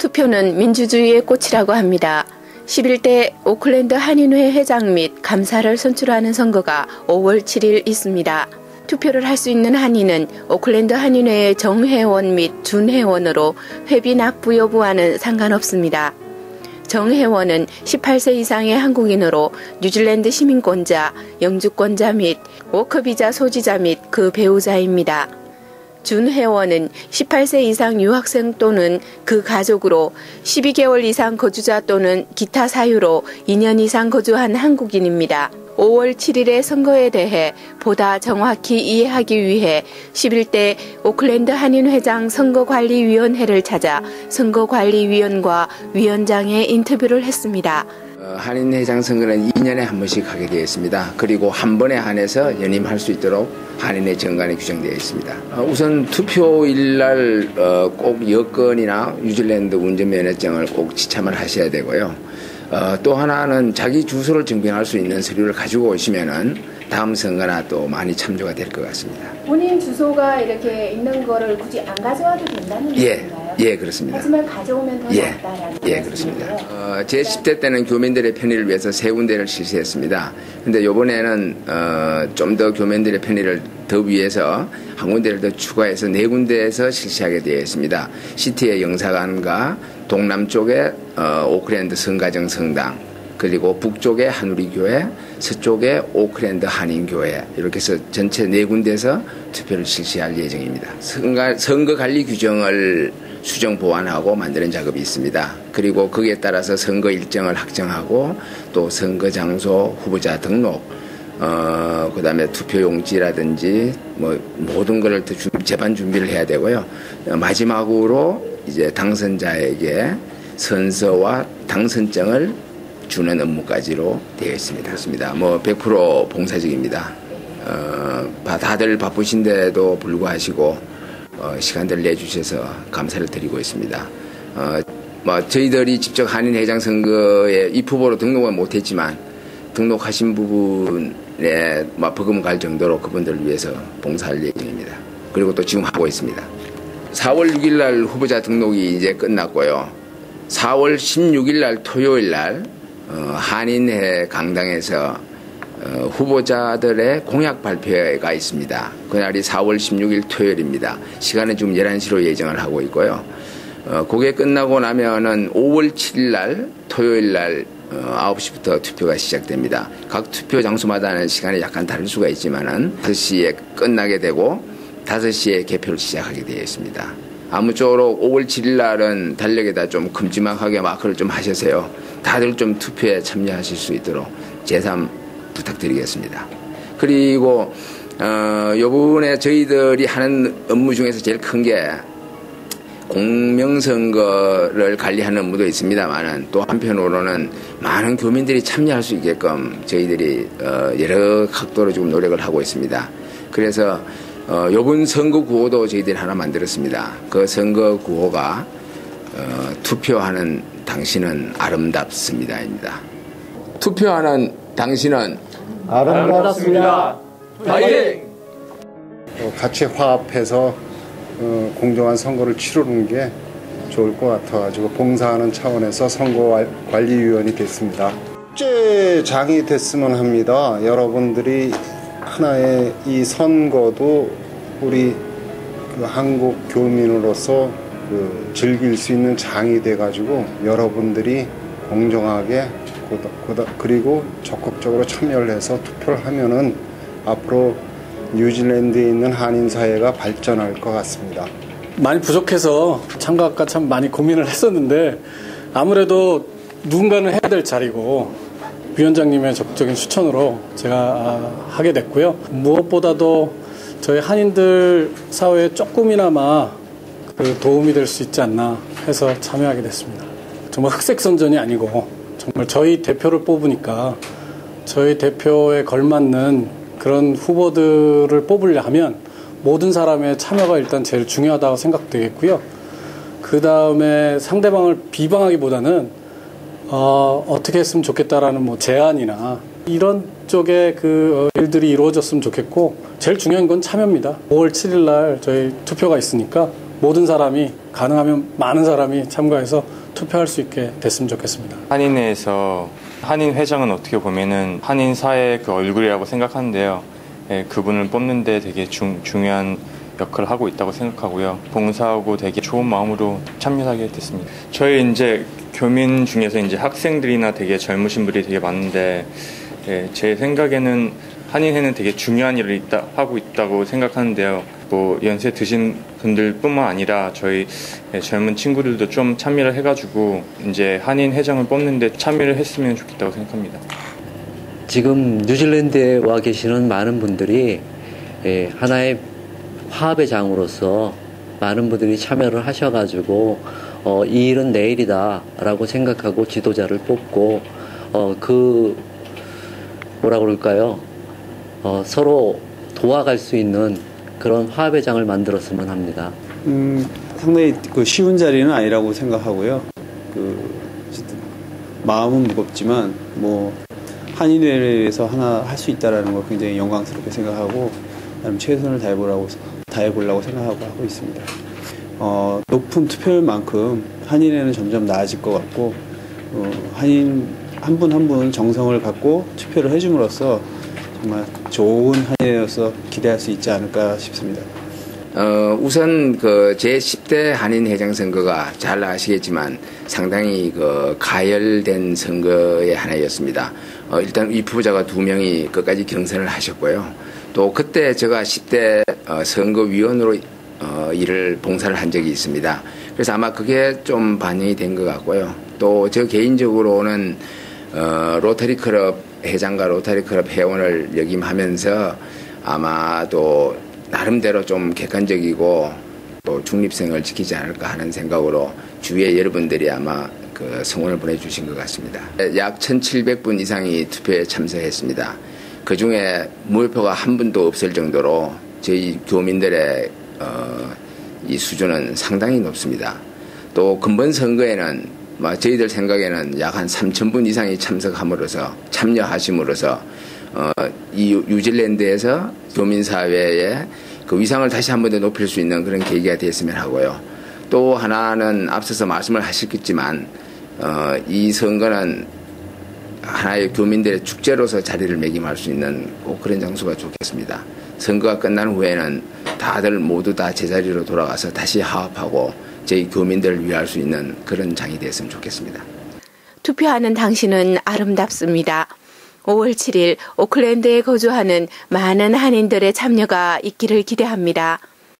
투표는 민주주의의 꽃이라고 합니다. 11대 오클랜드 한인회 회장 및 감사를 선출하는 선거가 5월 7일 있습니다. 투표를 할 수 있는 한인은 오클랜드 한인회의 정회원 및 준회원으로 회비 납부 여부와는 상관없습니다. 정회원은 18세 이상의 한국인으로 뉴질랜드 시민권자, 영주권자 및 워커비자 소지자 및 그 배우자입니다. 준 회원은 18세 이상 유학생 또는 그 가족으로 12개월 이상 거주자 또는 기타 사유로 2년 이상 거주한 한국인입니다. 5월 7일의 선거에 대해 보다 정확히 이해하기 위해 11대 오클랜드 한인회장 선거관리위원회를 찾아 선거관리위원과 위원장의 인터뷰를 했습니다. 어, 한인회장 선거는 2년에 한 번씩 하게 되어 있습니다. 그리고 한 번에 한해서 연임할 수 있도록 한인회 정관에 규정되어 있습니다. 어, 우선 투표일 날꼭 어, 여권이나 뉴질랜드 운전면허증을 꼭 지참을 하셔야 되고요. 또 하나는 자기 주소를 증빙할 수 있는 서류를 가지고 오시면은 다음 선거나 또 많이 참조가 될 것 같습니다. 본인 주소가 이렇게 있는 거를 굳이 안 가져와도 된다는 예. 얘기인가요? 예, 그렇습니다. 하지만 가져오면 더 예, 낫다라는 예, 그렇습니다. 어, 제 10대 때는 교민들의 편의를 위해서 세 군데를 실시했습니다. 근데 이번에는 어, 좀 더 교민들의 편의를 더 위해서 한 군데를 더 추가해서 네 군데에서 실시하게 되어 있습니다. 시티의 영사관과 동남쪽에 어, 오클랜드 성가정 성당 그리고 북쪽에 한우리교회, 서쪽에 오클랜드 한인교회 이렇게 해서 전체 네 군데에서 투표를 실시할 예정입니다. 선거 관리 규정을 수정 보완하고 만드는 작업이 있습니다. 그리고 거기에 따라서 선거 일정을 확정하고 또 선거 장소 후보자 등록 어, 그 다음에 투표용지라든지 뭐 모든 것을 재반 준비를 해야 되고요. 어, 마지막으로 이제 당선자에게 선서와 당선증을 주는 업무까지로 되어 있습니다. 그렇습니다. 뭐 100% 봉사직입니다. 어, 다들 바쁘신데도 불구하시고 어, 시간들 내주셔서 감사를 드리고 있습니다. 어, 뭐 저희들이 직접 한인 회장 선거에 입후보로 등록은 못했지만 등록하신 부분에 뭐 버금 갈 정도로 그분들을 위해서 봉사할 예정입니다. 그리고 또 지금 하고 있습니다. 4월 6일 날 후보자 등록이 이제 끝났고요. 4월 16일 날 토요일 날 어, 한인회 강당에서 어, 후보자들의 공약 발표가 있습니다. 그날이 4월 16일 토요일입니다. 시간은 지금 11시로 예정을 하고 있고요. 어, 그게 끝나고 나면은 5월 7일 날 토요일 날 어, 9시부터 투표가 시작됩니다. 각 투표 장소마다는 시간이 약간 다를 수가 있지만은 5시에 끝나게 되고 5시에 개표를 시작하게 되어 있습니다. 아무쪼록 5월 7일 날은 달력에다 좀 큼지막하게 마크를 좀 하셔서요. 다들 좀 투표에 참여하실 수 있도록 제3 부탁드리겠습니다. 그리고 어, 요번에 저희들이 하는 업무 중에서 제일 큰 게 공명선거를 관리하는 업무도 있습니다만은 또 한편으로는 많은 교민들이 참여할 수 있게끔 저희들이 어, 여러 각도로 지금 노력을 하고 있습니다. 그래서 어, 요번 선거 구호도 저희들이 하나 만들었습니다. 그 선거 구호가 어, 투표하는 당신은 아름답습니다입니다. 투표하는 당신은 아름답습니다. 파이팅! 어, 같이 화합해서 어, 공정한 선거를 치르는 게 좋을 것 같아가지고 봉사하는 차원에서 선거관리위원이 됐습니다. 축제 장이 됐으면 합니다. 여러분들이 하나의 이 선거도 우리 그 한국 교민으로서 그 즐길 수 있는 장이 돼가지고 여러분들이 공정하게 그리고 적극적으로 참여를 해서 투표를 하면은 앞으로 뉴질랜드에 있는 한인 사회가 발전할 것 같습니다. 많이 부족해서 참가학과 참 많이 고민을 했었는데 아무래도 누군가는 해야 될 자리고 위원장님의 적극적인 추천으로 제가 아, 하게 됐고요. 무엇보다도 저희 한인들 사회에 조금이나마 그 도움이 될 수 있지 않나 해서 참여하게 됐습니다. 정말 흑색 선전이 아니고 정말 저희 대표를 뽑으니까 저희 대표에 걸맞는 그런 후보들을 뽑으려 하면 모든 사람의 참여가 일단 제일 중요하다고 생각되겠고요. 그 다음에 상대방을 비방하기보다는 어, 어떻게 했으면 좋겠다라는 뭐 제안이나 이런 쪽에 그 어, 일들이 이루어졌으면 좋겠고 제일 중요한 건 참여입니다. 5월 7일 날 저희 투표가 있으니까 모든 사람이 가능하면 많은 사람이 참가해서 투표할 수 있게 됐으면 좋겠습니다. 한인회에서 한인 회장은 어떻게 보면은 한인 사회의 그 얼굴이라고 생각하는데요. 예, 그분을 뽑는데 되게 중, 중요한 역할을 하고 있다고 생각하고요. 봉사하고 되게 좋은 마음으로 참여하게 됐습니다. 저희 이제 교민 중에서 이제 학생들이나 되게 젊으신 분들이 되게 많은데 예, 제 생각에는 한인회는 되게 중요한 일을 있다, 하고 있다고 생각하는데요. 뭐 연세 드신 분들뿐만 아니라 저희 예, 젊은 친구들도 좀 참여를 해가지고 이제 한인 회장을 뽑는데 참여를 했으면 좋겠다고 생각합니다. 지금 뉴질랜드에 와 계시는 많은 분들이 예, 하나의 화합의 장으로서 많은 분들이 참여를 하셔가지고 어, 이 일은 내일이다라고 생각하고 지도자를 뽑고 어, 그 뭐라 그럴까요? 어, 서로 도와갈 수 있는 그런 화합의 장을 만들었으면 합니다. 음, 상당히 그 쉬운 자리는 아니라고 생각하고요. 그 마음은 무겁지만 뭐 한인회에서 하나 할 수 있다라는 걸 굉장히 영광스럽게 생각하고 최선을 다해보라고 다해보려고 생각하고 하고 있습니다. 어, 높은 투표율만큼 한인회는 점점 나아질 것 같고 어, 한인 한 분 한 분 정성을 갖고 투표를 해줌으로써 정말 좋은 한인회로서 기대할 수 있지 않을까 싶습니다. 어, 우선 그 제10대 한인 회장 선거가 잘 아시겠지만 상당히 그 가열된 선거의 하나였습니다. 어, 일단 이 후보자가 두 명이 끝까지 경선을 하셨고요. 또 그때 제가 10대 어, 선거위원으로 어, 일을 봉사를 한 적이 있습니다. 그래서 아마 그게 좀 반영이 된 것 같고요. 또 저 개인적으로는 어, 로터리 클럽 회장과 로터리 클럽 회원을 역임하면서 아마도 나름대로 좀 객관적이고 또 중립성을 지키지 않을까 하는 생각으로 주위에 여러분들이 아마 그 성원을 보내주신 것 같습니다. 약 1,700분 이상이 투표에 참석했습니다. 그 중에 무효표가 한 분도 없을 정도로 저희 교민들의 어, 이 수준은 상당히 높습니다. 또 근본 선거에는 뭐 저희들 생각에는 약 한 3천 분 이상이 참석함으로써 참여하심으로써 어, 이 뉴질랜드에서 교민 사회의 그 위상을 다시 한 번 더 높일 수 있는 그런 계기가 됐으면 하고요. 또 하나는 앞서서 말씀을 하셨겠지만 어, 이 선거는 하나의 교민들의 축제로서 자리를 매김할 수 있는 꼭 그런 장소가 좋겠습니다. 선거가 끝난 후에는 다들 모두 다 제자리로 돌아가서 다시 화합하고 저희 교민들을 위할 수 있는 그런 장이 됐으면 좋겠습니다. 투표하는 당신은 아름답습니다. 5월 7일 오클랜드에 거주하는 많은 한인들의 참여가 있기를 기대합니다.